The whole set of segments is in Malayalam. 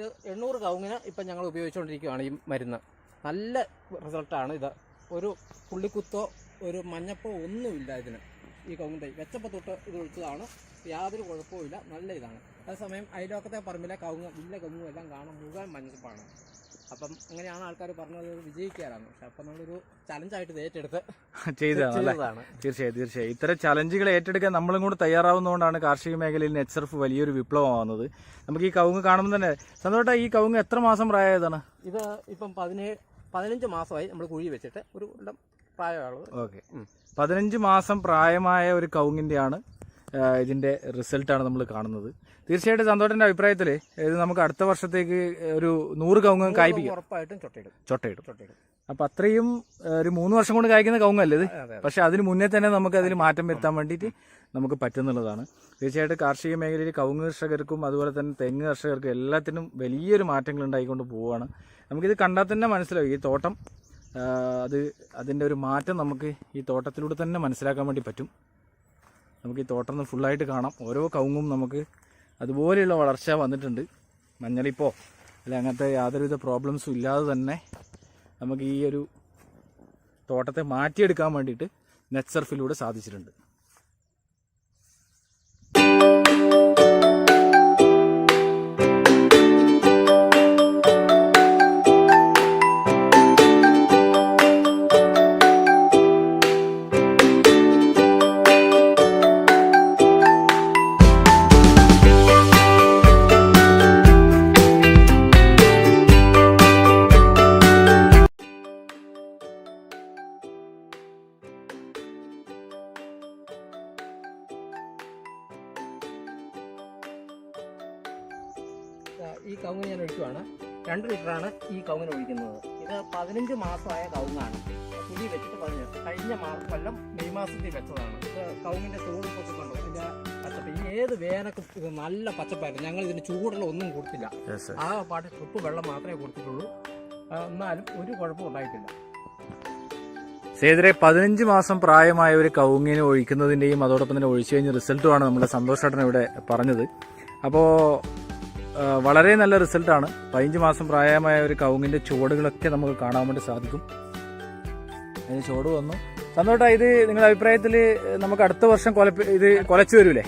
ഇത് എണ്ണൂറ് കവുങ്ങിന് ഇപ്പം ഞങ്ങൾ ഉപയോഗിച്ചുകൊണ്ടിരിക്കുകയാണ് ഈ മരുന്ന്. നല്ല റിസൾട്ടാണ് ഇത്. ഒരു പുള്ളിക്കുത്തോ ഒരു മഞ്ഞപ്പോ ഒന്നുമില്ല ഇതിന്. ഈ കവുങ്ങിന്റെ വെച്ചപ്പോൾ തൊട്ട് ഇത് ഒഴിച്ചതാണ്. യാതൊരു കുഴപ്പവും ഇല്ല നല്ല ഇതാണ്. അതേസമയം അയൽവക്കത്തെ പറമ്പിലെ കവുങ്ങ് വലിയ കവുങ്ങും എല്ലാം കാണാൻ മുഴുവൻ മഞ്ഞപ്പാണ് അപ്പം അങ്ങനെയാണ് ആൾക്കാർ പറഞ്ഞത് വിജയിക്കാറാണ്. പക്ഷെ അപ്പം നമ്മളൊരു ചലഞ്ചായിട്ട് ഏറ്റെടുത്ത് ചെയ്തതാണ് തീർച്ചയായും തീർച്ചയായും. ഇത്തരം ചലഞ്ചുകൾ ഏറ്റെടുക്കാൻ നമ്മളും കൂടെ തയ്യാറാവുന്നതുകൊണ്ടാണ് കാർഷിക മേഖലയിൽ നെറ്റ്സർഫ് വലിയൊരു വിപ്ലവമാവുന്നത്. നമുക്ക് ഈ കവുങ്ങ് കാണുമ്പോൾ തന്നെ സന്തോട്ട ഈ കവുങ്ങ് എത്ര മാസം പ്രായതാണ് ഇത് ഇപ്പം പതിനേഴ് പതിനഞ്ച് മാസമായി നമ്മൾ കുഴി വെച്ചിട്ട് ഒരു പ്രായമാണ് പ്രായമുള്ളത് ഓക്കെ. പതിനഞ്ച് മാസം പ്രായമായ ഒരു കവുങ്ങിന്റെയാണ് ഇതിന്റെ റിസൾട്ടാണ് നമ്മൾ കാണുന്നത്. തീർച്ചയായിട്ടും സന്തോഷന്റെ അഭിപ്രായത്തിൽ ഇത് നമുക്ക് അടുത്ത വർഷത്തേക്ക് ഒരു നൂറ് കവുങ്ങ് കായ്പിക്കും. ഉറപ്പായിട്ടും ചൊട്ടയിടും. ചൊട്ടയിടും. അപ്പം അത്രയും ഒരു മൂന്ന് വർഷം കൊണ്ട് കായ്ക്കുന്ന കവുങ്ങല്ലേ ഇത്? പക്ഷേ പക്ഷെ അതിന് മുന്നേ തന്നെ നമുക്ക് അതിൽ മാറ്റം വരുത്താൻ വേണ്ടിയിട്ട് നമുക്ക് പറ്റുന്നുള്ളതാണ്. തീർച്ചയായിട്ടും കാർഷിക മേഖലയിൽ കവുങ്ങ് കർഷകർക്കും അതുപോലെ തന്നെ തെങ്ങ് കർഷകർക്കും എല്ലാത്തിനും വലിയൊരു മാറ്റങ്ങൾ ഉണ്ടായിക്കൊണ്ട് പോവുകയാണ്. നമുക്കിത് കണ്ടാൽ തന്നെ മനസ്സിലാവും. ഈ തോട്ടം അത് അതിന്റെ ഒരു മാറ്റം നമുക്ക് ഈ തോട്ടത്തിലൂടെ തന്നെ മനസ്സിലാക്കാൻ വേണ്ടി പറ്റും. നമുക്ക് ഈ തോട്ടം ഒന്ന് ഫുള്ളായിട്ട് കാണാം. ഓരോ കവുങ്ങും നമുക്ക് അതുപോലെയുള്ള വളർച്ച വന്നിട്ടുണ്ട്. മഞ്ഞളിപ്പോ അല്ല അങ്ങനത്തെ യാതൊരുവിധ പ്രോബ്ലംസും ഇല്ലാതെ തന്നെ നമുക്ക് ഈ ഒരു തോട്ടത്തെ മാറ്റിയെടുക്കാൻ വേണ്ടിയിട്ട് നെറ്റ് സർഫിലൂടെ സാധിച്ചിട്ടുണ്ട്. ഒഴിക്കുവാണ് രണ്ട് ലിറ്ററാണ് ഈ കവുങ്ങിന് ഒഴിക്കുന്നത്. ഇത് പതിനഞ്ച് മാസമായ കവുങ്ങാണ്. കുഴി വെച്ചിട്ട് പതിനഞ്ച് കഴിഞ്ഞ കൊല്ലം മെയ് മാസത്തിൽ വെച്ചതാണ്. ഇത് കൗങ്ങിന്റെ തോട് പൊക്കുന്നുണ്ട് ഇതിന്റെ പച്ചപ്പ്. ഈ ഏത് വേനൊക്കെ ഇത് നല്ല പച്ചപ്പായിരുന്നു. ഞങ്ങൾ ഇതിന് ചൂടുള്ള ഒന്നും കൊടുത്തില്ല. ആ പാട്ട് ട്രിപ്പ് വെള്ളം മാത്രമേ കൊടുത്തിട്ടുള്ളൂ. എന്നാലും ഒരു കുഴപ്പം ഉണ്ടായിട്ടില്ല. സേതിരെ പതിനഞ്ച് മാസം പ്രായമായ ഒരു കവുങ്ങിന് ഒഴിക്കുന്നതിന്റെയും അതോടൊപ്പം തന്നെ ഒഴിച്ചു കഴിഞ്ഞ റിസൾട്ടുമാണ് നമ്മുടെ സന്തോഷേട്ടൻ ഇവിടെ പറഞ്ഞത്. അപ്പോൾ വളരെ നല്ല റിസൾട്ടാണ്. പതിനഞ്ച് മാസം പ്രായമായ ഒരു കവുങ്ങിന്റെ ചുവടുകളൊക്കെ നമുക്ക് കാണാൻ വേണ്ടി സാധിക്കും. അതിന് ചുവട് വന്നു. സന്തോട്ടാ ഇത് നിങ്ങളുടെ അഭിപ്രായത്തിൽ നമുക്ക് അടുത്ത വർഷം കൊല ഇത് കൊലച്ചു വരൂലേ?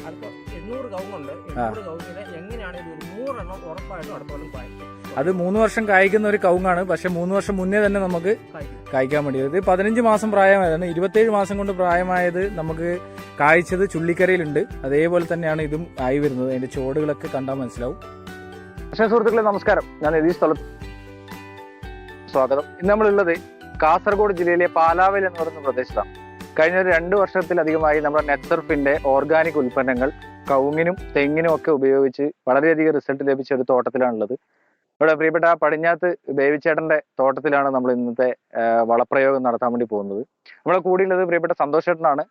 അത് മൂന്ന് വർഷം കായ്ക്കുന്ന ഒരു കവുങ്ങാണ്. പക്ഷെ മൂന്ന് വർഷം മുന്നേ തന്നെ നമുക്ക് കായ്ക്കും. കായ്ക്കാൻ വേണ്ടി ഇത് പതിനഞ്ച് മാസം പ്രായമായതാണ്. ഇരുപത്തേഴ് മാസം കൊണ്ട് പ്രായമായത് നമുക്ക് കായ്ച്ചത് ചുള്ളിക്കരയിലുണ്ട്. അതേപോലെ തന്നെയാണ് ഇതും ആയി വരുന്നത്. അതിന്റെ ചുവടുകളൊക്കെ കണ്ടാൽ മനസ്സിലാവും. പക്ഷേ സുഹൃത്തുക്കളെ നമസ്കാരം. ഞാൻ നിതീഷ് സ്ഥലത്ത് സ്വാഗതം. ഇന്ന് നമ്മളുള്ളത് കാസർഗോഡ് ജില്ലയിലെ പാലാവൽ എന്ന് പറയുന്ന പ്രദേശത്താണ്. കഴിഞ്ഞ രണ്ട് വർഷത്തിലധികമായി നമ്മുടെ നെറ്റ്സർഫിന്റെ ഓർഗാനിക് ഉൽപ്പന്നങ്ങൾ കൗങ്ങിനും തെങ്ങിനും ഒക്കെ ഉപയോഗിച്ച് വളരെയധികം റിസൾട്ട് ലഭിച്ച ഒരു തോട്ടത്തിലാണുള്ളത്. ഇവിടെ പ്രിയപ്പെട്ട പടിഞ്ഞാത്ത് ബേബിച്ചേട്ടന്റെ തോട്ടത്തിലാണ് നമ്മൾ ഇന്നത്തെ വളപ്രയോഗം നടത്താൻ വേണ്ടി പോകുന്നത്. നമ്മളെ കൂടിയുള്ളത് പ്രിയപ്പെട്ട സന്തോഷേട്ടനാണ്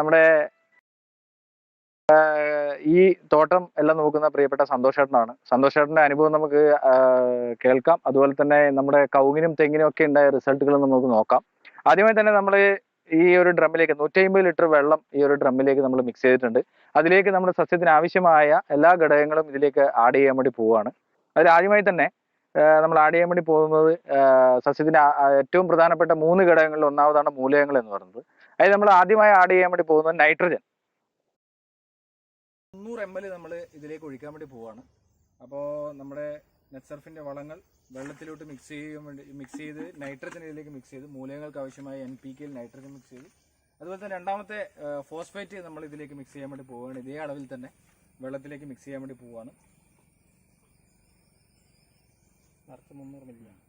നമ്മുടെ ആ, ഈ തോട്ടം എല്ലാം നോക്കുന്ന പ്രിയപ്പെട്ട സന്തോഷേട്ടനാണ്. സന്തോഷേട്ടന്റെ അനുഭവം നമുക്ക് കേൾക്കാം. അതുപോലെ തന്നെ നമ്മുടെ കൗങ്ങിനും തെങ്ങിനും ഒക്കെ ഉണ്ടായ റിസൾട്ടുകൾ നമുക്ക് നോക്കാം. ആദ്യമായി തന്നെ നമ്മൾ ഈ ഒരു ഡ്രമ്മിലേക്ക് നൂറ്റി അമ്പത് ലിറ്റർ വെള്ളം ഈ ഒരു ഡ്രമ്മിലേക്ക് നമ്മൾ മിക്സ് ചെയ്തിട്ടുണ്ട്. അതിലേക്ക് നമ്മൾ സസ്യത്തിന് ആവശ്യമായ എല്ലാ ഘടകങ്ങളും ഇതിലേക്ക് ആഡ് ചെയ്യാൻ വേണ്ടി പോവുകയാണ്. അതിൽ ആദ്യമായി തന്നെ നമ്മൾ ആഡ് ചെയ്യാൻ വേണ്ടി പോകുന്നത് സസ്യത്തിന് ഏറ്റവും പ്രധാനപ്പെട്ട മൂന്ന് ഘടകങ്ങളിൽ ഒന്നാമതാണ് മൂലകങ്ങൾ എന്ന് പറയുന്നത്. അതിൽ നമ്മൾ ആദ്യമായി ആഡ് ചെയ്യാൻ വേണ്ടി പോകുന്നത് നൈട്രജൻ. മുന്നൂറ് എം എൽ നമ്മൾ ഇതിലേക്ക് ഒഴിക്കാൻ വേണ്ടി പോവാണ്. അപ്പോൾ നമ്മുടെ നെറ്റ്സർഫിന്റെ വളങ്ങൾ വെള്ളത്തിലോട്ട് മിക്സ് ചെയ്യാൻ വേണ്ടി മിക്സ് ചെയ്ത് നൈട്രജൻ ഇതിലേക്ക് മിക്സ് ചെയ്ത് മൂലകങ്ങൾക്ക് ആവശ്യമായ എൻ പി കെയിൽ നൈട്രജൻ മിക്സ് ചെയ്ത് അതുപോലെ തന്നെ രണ്ടാമത്തെ ഫോസ്ഫേറ്റ് നമ്മൾ ഇതിലേക്ക് മിക്സ് ചെയ്യാൻ വേണ്ടി പോവുകയാണ് ഇതേ അളവിൽ തന്നെ വെള്ളത്തിലേക്ക് മിക്സ് ചെയ്യാൻ വേണ്ടി പോവുകയാണ് നിറച്ച് മുന്നൂറ് മില്ലിയാണ്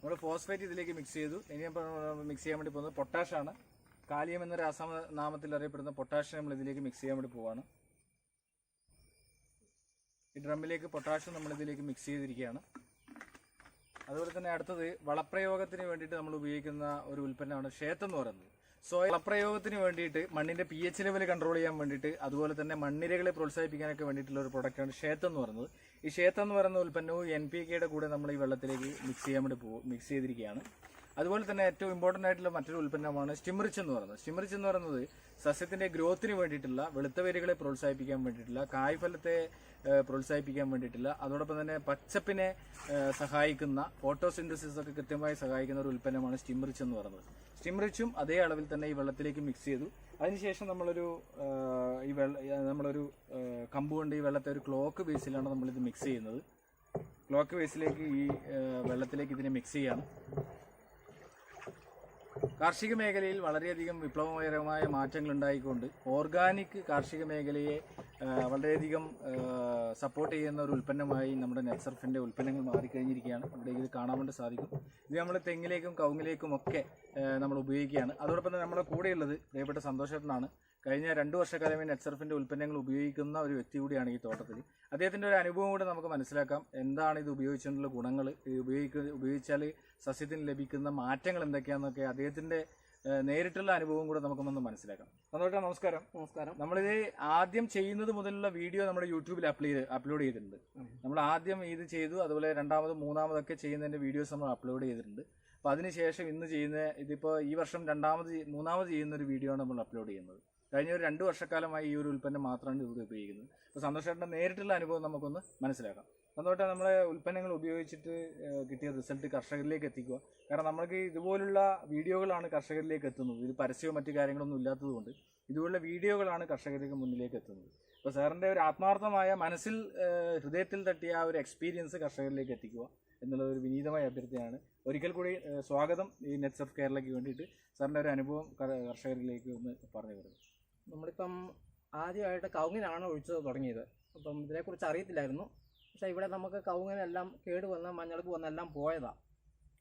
നമ്മൾ ഫോസ്ഫേറ്റ് ഇതിലേക്ക് മിക്സ് ചെയ്തു. ഇനി മിക്സ് ചെയ്യാൻ വേണ്ടി പോകുന്നത് പൊട്ടാഷാണ് കാലിയം എന്ന രാസനാമത്തിൽ അറിയപ്പെടുന്ന പൊട്ടാഷ്യം നമ്മൾ ഇതിലേക്ക് മിക്സ് ചെയ്യാൻ വേണ്ടി പോവാണ്. ഈ ഡ്രമ്മിലേക്ക് പൊട്ടാഷ്യം നമ്മൾ ഇതിലേക്ക് മിക്സ് ചെയ്തിരിക്കുകയാണ്. അതുപോലെ തന്നെ അടുത്തത് വളപ്രയോഗത്തിന് വേണ്ടിയിട്ട് നമ്മൾ ഉപയോഗിക്കുന്ന ഒരു ഉൽപ്പന്നമാണ് ക്ഷേത്രം എന്ന് പറയുന്നത്. സോ വളപ്രയോഗത്തിന് വേണ്ടിയിട്ട് മണ്ണിന്റെ പി എച്ച് ലെവൽ കൺട്രോൾ ചെയ്യാൻ വേണ്ടിയിട്ട് അതുപോലെ തന്നെ മണ്ണിരകളെ പ്രോത്സാഹിപ്പിക്കാനൊക്കെ വേണ്ടിയിട്ടുള്ള ഒരു പ്രൊഡക്റ്റാണ് ക്ഷേത്രം എന്ന് പറയുന്നത്. ഈ ക്ഷേത്രം എന്ന് പറയുന്ന ഉൽപ്പന്നവും എൻ പി കെയുടെ കൂടെ നമ്മൾ ഈ വെള്ളത്തിലേക്ക് മിക്സ് ചെയ്യാൻ വേണ്ടി പോകും മിക്സ് ചെയ്തിരിക്കുകയാണ്. അതുപോലെ തന്നെ ഏറ്റവും ഇമ്പോർട്ടന്റ് ആയിട്ടുള്ള മറ്റൊരു ഉൽപ്പന്നമാണ് സ്റ്റിമറിച്ച് എന്ന് പറയുന്നത്. സ്റ്റിമറിച്ച് എന്ന് പറയുന്നത് സസ്യത്തിന്റെ ഗ്രോത്തിന് വേണ്ടിയിട്ടുള്ള വെളുത്ത വേരുകളെ പ്രോത്സാഹിപ്പിക്കാൻ വേണ്ടിയിട്ടുള്ള കായ്ഫലത്തെ പ്രോത്സാഹിപ്പിക്കാൻ വേണ്ടിയിട്ടുള്ള അതോടൊപ്പം തന്നെ പച്ചപ്പിനെ സഹായിക്കുന്ന ഫോട്ടോസിന്തസിസ് ഒക്കെ കൃത്യമായി സഹായിക്കുന്ന ഒരു ഉൽപ്പന്നമാണ് സ്റ്റിമറിച്ച് എന്ന് പറയുന്നത്. സ്റ്റിമറിച്ചും അതേ അളവിൽ തന്നെ ഈ വെള്ളത്തിലേക്ക് മിക്സ് ചെയ്തു. അതിനുശേഷം നമ്മളൊരു ഈ വെള്ള നമ്മളൊരു കമ്പ് കൊണ്ട് ഈ വെള്ളത്തെ ഒരു ക്ലോക്ക് ബേസിലാണ് നമ്മളിത് മിക്സ് ചെയ്യുന്നത്. ക്ലോക്ക് ബേസിലേക്ക് ഈ വെള്ളത്തിലേക്ക് ഇതിനെ മിക്സ് ചെയ്യാണ്. കാർഷിക മേഖലയിൽ വളരെയധികം വിപ്ലവകരമായ മാറ്റങ്ങൾ ഉണ്ടായിക്കൊണ്ട് ഓർഗാനിക് കാർഷിക മേഖലയെ വളരെയധികം സപ്പോർട്ട് ചെയ്യുന്ന ഒരു ഉൽപ്പന്നമായി നമ്മുടെ നെറ്റ്സർഫിന്റെ ഉൽപ്പന്നങ്ങൾ മാറിക്കഴിഞ്ഞിരിക്കുകയാണ്. ഇവിടെ ഇത് കാണാൻ വേണ്ടി സാധിക്കും. ഇത് നമ്മൾ തെങ്ങിലേക്കും കവുങ്ങിലേക്കും ഒക്കെ നമ്മൾ ഉപയോഗിക്കുകയാണ്. അതോടൊപ്പം തന്നെ നമ്മുടെ കൂടെയുള്ളത് പ്രിയപ്പെട്ട സന്തോഷേട്ടനാണ്. കഴിഞ്ഞ രണ്ടു വർഷക്കാലമായി നെറ്റ്സർഫിന്റെ ഉൽപ്പന്നങ്ങൾ ഉപയോഗിക്കുന്ന ഒരു വ്യക്തി കൂടിയാണ് ഈ തോട്ടത്തിൽ അദ്ദേഹത്തിന്റെ ഒരു അനുഭവം കൂടെ നമുക്ക് മനസ്സിലാക്കാം. എന്താണ് ഇത് ഉപയോഗിച്ചുകൊണ്ടുള്ള ഗുണങ്ങൾ ഉപയോഗിക്ക ഉപയോഗിച്ചാൽ സസ്യത്തിന് ലഭിക്കുന്ന മാറ്റങ്ങൾ എന്തൊക്കെയാണെന്നൊക്കെ അദ്ദേഹത്തിന്റെ നേരിട്ടുള്ള അനുഭവം കൂടെ നമുക്കൊന്ന് മനസ്സിലാക്കാം. സന്തോഷം നമസ്കാരം. നമസ്കാരം. നമ്മളിത് ആദ്യം ചെയ്യുന്നത് മുതലുള്ള വീഡിയോ നമ്മുടെ യൂട്യൂബിൽ അപ്ലോഡ് അപ്ലോഡ് ചെയ്തിട്ടുണ്ട്. നമ്മൾ ആദ്യം ഇത് ചെയ്തു അതുപോലെ രണ്ടാമതും മൂന്നാമതൊക്കെ ചെയ്യുന്നതിന്റെ വീഡിയോസ് നമ്മൾ അപ്ലോഡ് ചെയ്തിട്ടുണ്ട്. അപ്പൊ അതിനുശേഷം ഇന്ന് ചെയ്യുന്ന ഇതിപ്പോ ഈ വർഷം രണ്ടാമത് മൂന്നാമത് ചെയ്യുന്ന ഒരു വീഡിയോ ആണ് നമ്മൾ അപ്ലോഡ് ചെയ്യുന്നത്. കഴിഞ്ഞ ഒരു രണ്ട് വർഷക്കാലമായി ഈ ഒരു ഉൽപ്പന്നം മാത്രമാണ് ഇവിടെ ഉപയോഗിക്കുന്നത്. അപ്പോൾ സന്തോഷേട്ടന്റെ നേരിട്ടുള്ള അനുഭവം നമുക്കൊന്ന് മനസ്സിലാക്കാം. സന്തോഷം നമ്മളെ ഉൽപ്പന്നങ്ങൾ ഉപയോഗിച്ചിട്ട് കിട്ടിയ റിസൾട്ട് കർഷകരിലേക്ക് എത്തിക്കുക. കാരണം നമ്മൾക്ക് ഇതുപോലുള്ള വീഡിയോകളാണ് കർഷകരിലേക്ക് എത്തുന്നത്. ഇത് പരസ്യവും മറ്റു കാര്യങ്ങളൊന്നും ഇല്ലാത്തതുകൊണ്ട് ഇതുപോലുള്ള വീഡിയോകളാണ് കർഷകർക്ക് മുന്നിലേക്ക് എത്തുന്നത്. അപ്പോൾ സാറിന്റെ ഒരു ആത്മാർത്ഥമായ മനസ്സിൽ ഹൃദയത്തിൽ തട്ടിയ ആ ഒരു എക്സ്പീരിയൻസ് കർഷകരിലേക്ക് എത്തിക്കുക എന്നുള്ള ഒരു വിനീതമായ അഭ്യർത്ഥനയാണ്. ഒരിക്കൽ കൂടി സ്വാഗതം ഈ നെറ്റ്സ് ഓഫ് കേരളയ്ക്ക് വേണ്ടിയിട്ട് സാറിന്റെ ഒരു അനുഭവം കർഷകരിലേക്ക് ഒന്ന് പറഞ്ഞു വരുന്നത് നമ്മളിപ്പം ആദ്യമായിട്ട് കവുങ്ങിനാണ് ഒഴിച്ചത് തുടങ്ങിയത്. അപ്പം ഇതിനെക്കുറിച്ച് അറിയത്തില്ലായിരുന്നു. പക്ഷേ ഇവിടെ നമുക്ക് കവുങ്ങിനെല്ലാം കേട് വന്ന് മഞ്ഞൾക്ക് വന്നെല്ലാം പോയതാണ്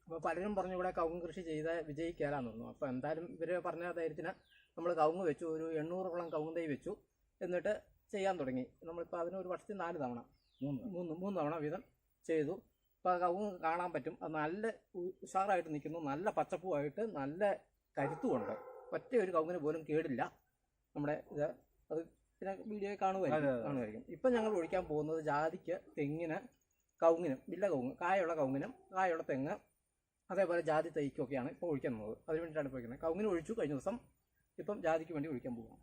അപ്പോൾ പലരും പറഞ്ഞു ഇവിടെ കവുങ്ങ് കൃഷി ചെയ്ത് വിജയിക്കാനാന്ന് പറഞ്ഞു അപ്പോൾ എന്തായാലും ഇവർ പറഞ്ഞ ധൈര്യത്തിന് നമ്മൾ കവുങ്ങ് വെച്ചു. ഒരു എണ്ണൂറോളം കവുങ്ങ് തൈ വെച്ചു. എന്നിട്ട് ചെയ്യാൻ തുടങ്ങി. നമ്മളിപ്പോൾ അതിന് ഒരു വർഷത്തിൽ നാല് തവണ മൂന്ന് മൂന്ന് മൂന്ന് തവണ വീതം ചെയ്തു. ഇപ്പോൾ കവുങ്ങ് കാണാൻ പറ്റും. അത് നല്ല ഉഷാറായിട്ട് നിൽക്കുന്നു. നല്ല പച്ചപ്പുമായിട്ട് നല്ല കരുത്തുമുണ്ട്. ഒറ്റ ഒരു കവുങ്ങിന് പോലും കേടില്ല. നമ്മുടെ ഇത് അത് പിന്നെ വീഡിയോ കാണുമായിരിക്കും. കാണുമായിരിക്കും ഇപ്പം ഞങ്ങൾ ഒഴിക്കാൻ പോകുന്നത് ജാതിക്ക് തെങ്ങിന് കവുങ്ങിനും വില്ല കവുങ്ങ് കായുള്ള കവുങ്ങിനും കായുള്ള തെങ്ങ് അതേപോലെ ജാതി തൈക്കൊക്കെയാണ് ഇപ്പോൾ ഒഴിക്കുന്നത് അതിന് വേണ്ടിയിട്ടാണ് ഇപ്പോൾ ഒഴിക്കുന്നത് കവുങ്ങിന് ഒഴിച്ചു കഴിഞ്ഞ ദിവസം ഇപ്പം ജാതിക്ക് വേണ്ടി ഒഴിക്കാൻ പോകുന്നു.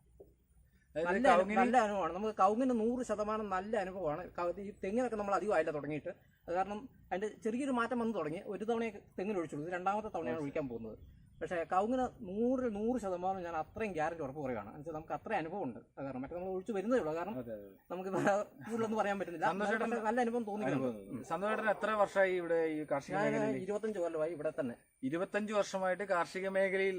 നല്ല നല്ല അനുഭവമാണ്. നമുക്ക് കവുങ്ങിന് നൂറ് ശതമാനം നല്ല അനുഭവമാണ്. ഈ തെങ്ങിനൊക്കെ നമ്മൾ അധികം ആയില്ല തുടങ്ങിയിട്ട്. അത് കാരണം അതിന്റെ ചെറിയൊരു മാറ്റം വന്ന് തുടങ്ങി. ഒരു തവണ തെങ്ങിന് ഒഴിച്ചുള്ളൂ രണ്ടാമത്തെ തവണയാണ് ഒഴിക്കാൻ പോകുന്നത്. പക്ഷേ കവുങ്ങിന് നൂറ് നൂറ് ശതമാനം ഞാൻ അത്രയും ഗ്യാരണ്ടി ഉറപ്പ് പറയുകയാണ് എന്നുവെച്ചാൽ നമുക്ക് അത്രയും അനുഭവം ഉണ്ട് കാരണം മറ്റേ നമ്മൾ ഒഴിച്ചു വരുന്നതേ ഉള്ളൂ. കാരണം നമുക്ക് കൂടുതലൊന്നും പറയാൻ പറ്റുന്നില്ല. നല്ല അനുഭവം സന്തോഷേട്ടൻ എത്ര വർഷമായി ഇവിടെ ഈ കാർഷിക ഇരുപത്തഞ്ച് കൊല്ലമായി ഇവിടെ തന്നെ. ഇരുപത്തഞ്ച് വർഷമായിട്ട് കാർഷിക മേഖലയിൽ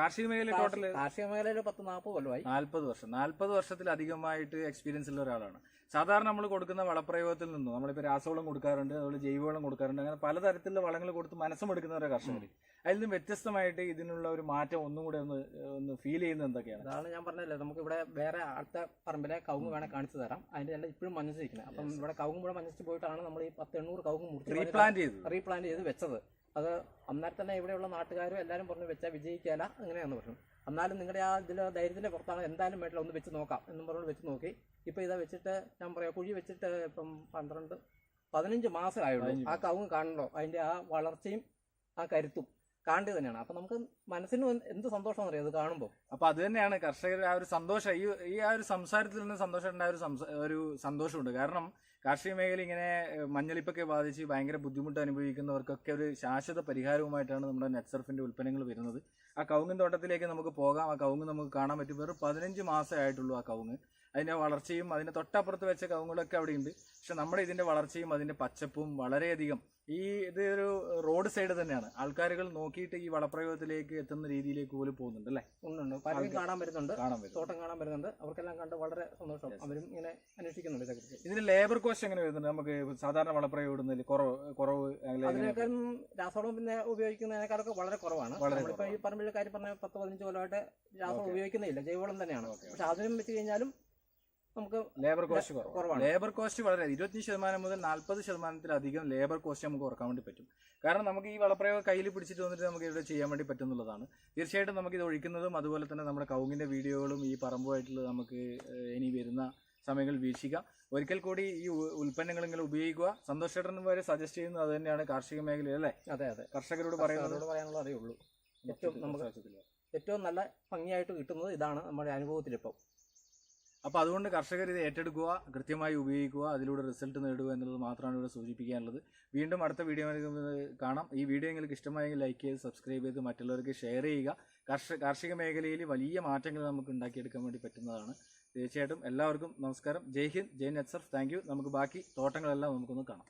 കാർഷിക മേഖല ടോട്ടൽ കാർഷിക മേഖലയിൽ പത്ത് നാൽപ്പത് കൊല്ലമായി. നാൽപ്പത് വർഷം. നാൽപ്പത് വർഷത്തിലധികമായിട്ട് എക്സ്പീരിയൻസ് ഉള്ള ഒരാളാണ്. സാധാരണ നമ്മൾ കൊടുക്കുന്ന വളപ്രയോഗത്തിൽ നിന്നും നമ്മളിപ്പോൾ രാസവളം കൊടുക്കാറുണ്ട് അതുപോലെ ജൈവവളം കൊടുക്കാറുണ്ട് അങ്ങനെ പലതരത്തിലുള്ള വളങ്ങൾ കൊടുത്ത് മനസ്സും എടുക്കുന്നവരെ കർഷകർ അതിൽ നിന്നും വ്യത്യസ്തമായിട്ട് ഇതിനുള്ള ഒരു മാറ്റം ഒന്നും കൂടെ ഒന്ന് ഒന്ന് ഫീൽ ചെയ്യുന്നത് എന്തൊക്കെയാണ്? അതാണ് ഞാൻ പറഞ്ഞല്ലേ നമുക്ക് ഇവിടെ വേറെ അടുത്ത പറമ്പിലെ കവുങ്ങ് വേണേൽ കാണിച്ചു തരാം. അതിന്റെ എല്ലാം ഇപ്പോഴും മഞ്ഞച്ചിരിക്കുന്നത് അപ്പം ഇവിടെ കവുങ്ങ് ഇവിടെ മഞ്ഞച്ച് പോയിട്ടാണ് നമ്മൾ ഈ പത്ത് എണ്ണൂറ് കവുങ്ങ് റീപ്ലാന്റ് ചെയ്ത് റീപ്ലാന്റ് ചെയ്ത് വെച്ചത്. അത് അന്നേരം തന്നെ ഇവിടെയുള്ള നാട്ടുകാരും എല്ലാവരും പറഞ്ഞു വെച്ചാൽ വിജയിക്കാല അങ്ങനെയാണ് പറഞ്ഞു. എന്നാലും നിങ്ങളുടെ ആ ഇതിൽ ധൈര്യത്തിന്റെ പുറത്താണ് എന്തായാലും വേണ്ടില്ല ഒന്ന് വെച്ച് നോക്കാം എന്നും പറഞ്ഞു വെച്ച് നോക്കി. ഇപ്പോൾ ഇതാ വെച്ചിട്ട് ഞാൻ പറയാം കുഴി വെച്ചിട്ട് ഇപ്പം പന്ത്രണ്ട് പതിനഞ്ച് മാസമായുള്ളൂ ആ കവുങ്ങ് കാണണ്ടോ അതിന്റെ ആ വളർച്ചയും ആ കരുത്തും. കാണേണ്ടത് തന്നെയാണ്. അപ്പൊ നമുക്ക് മനസ്സിന് എന്ത് സന്തോഷം അറിയാം. അത് കാണുമ്പോൾ അപ്പൊ അത് തന്നെയാണ് കർഷകർ ആ ഒരു സന്തോഷം. ഈ ഈ ആ ഒരു സംസാരത്തിൽ നിന്ന് സന്തോഷം ആ ഒരു ഒരു സന്തോഷമുണ്ട്. കാരണം കാർഷിക മേഖല ഇങ്ങനെ മഞ്ഞളിപ്പൊക്കെ ബാധിച്ച് ഭയങ്കര ബുദ്ധിമുട്ട് അനുഭവിക്കുന്നവർക്കൊക്കെ ഒരു ശാശ്വത പരിഹാരവുമായിട്ടാണ് നമ്മുടെ നെറ്റ്സർഫിന്റെ ഉൽപ്പന്നങ്ങൾ വരുന്നത്. ആ കവുങ്ങിൻ തോട്ടത്തിലേക്ക് നമുക്ക് പോകാം. ആ കവുങ്ങ് നമുക്ക് കാണാൻ പറ്റും. വെറും പതിനഞ്ച് മാസമേ ആയിട്ടുള്ളൂ ആ കവുങ്ങ്. അതിന്റെ വളർച്ചയും അതിന്റെ തൊട്ടപ്പുറത്ത് വെച്ച കവുങ്ങളൊക്കെ അവിടെയുണ്ട്. പക്ഷെ നമ്മുടെ ഇതിന്റെ വളർച്ചയും അതിന്റെ പച്ചപ്പും വളരെയധികം ഈ ഇത് ഒരു റോഡ് സൈഡ് തന്നെയാണ്. ആൾക്കാരുകൾ നോക്കിയിട്ട് ഈ വളപ്രയോഗത്തിലേക്ക് എത്തുന്ന രീതിയിലേക്ക് പോലും പോകുന്നുണ്ട് അല്ലേ? ഉണ്ട് പലരും കാണാൻ വരുന്നുണ്ട്. കാണാൻ വരും തോട്ടം കാണാൻ വരുന്നുണ്ട്. അവർക്കെല്ലാം കണ്ട് വളരെ സന്തോഷം. അവരും ഇങ്ങനെ അന്വേഷിക്കുന്നുണ്ട് ഇതേക്കുറിച്ച്. ഇതിന് ലേബർ കോസ്റ്റ് എങ്ങനെ വരുന്നുണ്ട്? നമുക്ക് സാധാരണ വളപ്രയോഗം ഇടുന്നതിൽ കുറവ് കുറവ്? അതിനേക്കാളും രാസവളം പിന്നെ ഉപയോഗിക്കുന്നതിനേക്കാളൊക്കെ വളരെ കുറവാണ്. ഈ പറമ്പിലെ കാര്യം പറഞ്ഞ പത്ത് പതിനഞ്ച് കൊല്ലമായിട്ട് രാസവളം ഉപയോഗിക്കുന്നില്ല ജൈവവളം തന്നെയാണ്. പക്ഷെ അതിനും വെച്ച് കഴിഞ്ഞാലും നമുക്ക് ലേബർ കോസ്റ്റ് കുറവ് കുറവാണ്. ലേബർ കോസ്റ്റ് വളരെ ഇരുപത്തി ശതമാനം മുതൽ നാൽപ്പത് ശതമാനത്തിലധികം ലേബർ കോസ്റ്റ് നമുക്ക് കുറയ്ക്കാൻ വേണ്ടി പറ്റും. കാരണം നമുക്ക് ഈ വളപ്രയോഗം കയ്യിൽ പിടിച്ചിട്ട് വന്നിട്ട് നമുക്ക് ഇവിടെ ചെയ്യാൻ വേണ്ടി പറ്റുന്നുള്ളതാണ്. തീർച്ചയായിട്ടും നമുക്ക് ഇത് ഒഴിക്കുന്നതും അതുപോലെ തന്നെ നമ്മുടെ കൗങ്ങിന്റെ വീഡിയോകളും ഈ പറമ്പുമായിട്ടുള്ള നമുക്ക് ഇനി വരുന്ന സമയങ്ങളിൽ വീക്ഷിക്കുക ഒരിക്കൽ കൂടി ഈ ഉൽപ്പന്നങ്ങൾ നിങ്ങൾ ഉപയോഗിക്കുക. സന്തോഷ് ചേട്ടൻ വരെ സജസ്റ്റ് ചെയ്യുന്നത് അത് തന്നെയാണ് കാർഷിക മേഖലയിൽ അല്ലേ? അതെ അതെ. കർഷകരോട് പറയുന്നതോട് പറയാനുള്ള അതേ ഉള്ളൂ. ഏറ്റവും നമുക്ക് ഏറ്റവും നല്ല ഭംഗിയായിട്ട് കിട്ടുന്നത് ഇതാണ് നമ്മുടെ അനുഭവത്തിലിപ്പം. അപ്പോൾ അതുകൊണ്ട് കർഷകർ ഇത് ഏറ്റെടുക്കുക കൃത്യമായി ഉപയോഗിക്കുക അതിലൂടെ റിസൾട്ട് നേടുക എന്നുള്ളത് മാത്രമാണ് ഇവിടെ സൂചിപ്പിക്കാനുള്ളത്. വീണ്ടും അടുത്ത വീഡിയോ കാണാം. ഈ വീഡിയോ നിങ്ങൾക്ക് ഇഷ്ടമായെങ്കിൽ ലൈക്ക് ചെയ്ത് സബ്സ്ക്രൈബ് ചെയ്ത് മറ്റുള്ളവർക്ക് ഷെയർ ചെയ്യുക. കർഷക കാർഷിക മേഖലയിൽ വലിയ മാറ്റങ്ങൾ നമുക്ക് ഉണ്ടാക്കിയെടുക്കാൻ വേണ്ടി പറ്റുന്നതാണ്. തീർച്ചയായിട്ടും എല്ലാവർക്കും നമസ്കാരം. ജയ് ഹിന്ദ് ജയ് നെറ്റ്സർഫ് താങ്ക് നമുക്ക് ബാക്കി തോട്ടങ്ങളെല്ലാം നമുക്കൊന്ന് കാണാം.